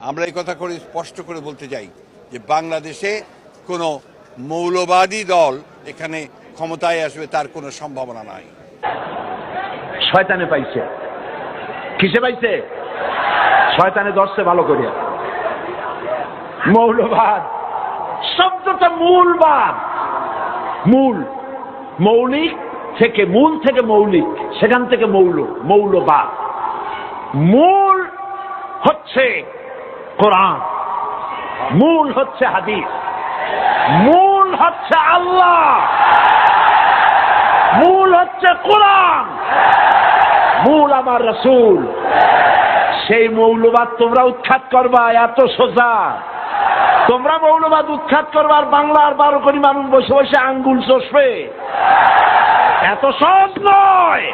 আমরা এই কথা করে স্পষ্ট করে বলতে চাই যে বাংলাদেশে কোনো মৌলবাদী দল এখানে ক্ষমতায় আসবে তার কোনো সম্ভাবনা নাই। শয়তানে পাইছে। কিসে পাইছে? শয়তানে ধরছে ভালো করিয়া মৌলবাদ। শব্দটা মূলবাদ। মূল। মৌলিক থেকে মূল থেকে মৌলিক, সেখান থেকে মৌল, মৌলবাদ। মূল হচ্ছে কোরআন। মূল হচ্ছে হাদিস। মূল হচ্ছে আল্লাহ। মূল হচ্ছে কোরআন। মূল আমার রসুল। সেই মৌলবাদ তোমরা উৎখাত করবা, এত সোজা। তোমরা মৌলবাদ উৎখাত করবার বাংলার বারো কোটি মানুষ বসে বসে আঙ্গুল চষবে। এত সহজ নয়।